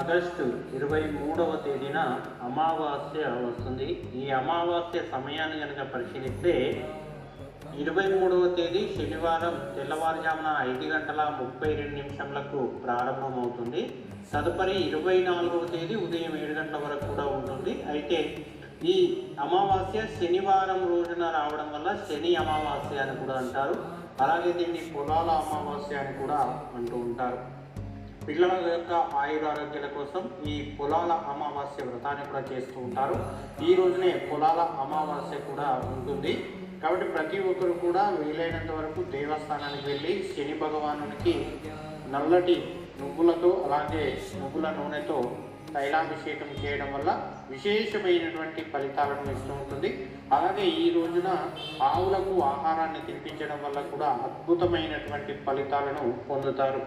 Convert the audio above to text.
August ఇరవై మూడవ తేదీన అమావాస్య వస్తుంది. ఈ అమావాస్య సమయాన్ని కనుక పరిశీలిస్తే ఇరవై మూడవ తేదీ శనివారం తెల్లవారుజామున ఐదు గంటల ముప్పై రెండు నిమిషంలకు ప్రారంభమవుతుంది. తదుపరి ఇరవై నాలుగవ తేదీ ఉదయం ఏడు గంటల వరకు కూడా ఉంటుంది. అయితే ఈ అమావాస్య శనివారం రోజున రావడం వల్ల శని అమావాస్య అని కూడా అంటారు. అలాగే దీన్ని పొలాల అమావాస్య అని కూడా అంటూ ఉంటారు. పిల్లల యొక్క ఆయురారోగ్యాల కోసం ఈ పొలాల అమావాస్య వ్రతాన్ని కూడా చేస్తూ ఉంటారు. ఈ రోజునే పొలాల అమావాస్య కూడా ఉంటుంది. కాబట్టి ప్రతి ఒక్కరు కూడా వీలైనంత వరకు దేవస్థానానికి వెళ్ళి శని భగవానునికి నల్లటి నువ్వులతో అలాగే నువ్వుల నూనెతో తైలాభిషేకం చేయడం వల్ల విశేషమైనటువంటి ఫలితాలను ఇస్తూ ఉంటుంది. అలాగే ఈ రోజున ఆవులకు ఆహారాన్ని తినిపించడం వల్ల కూడా అద్భుతమైనటువంటి ఫలితాలను పొందుతారు.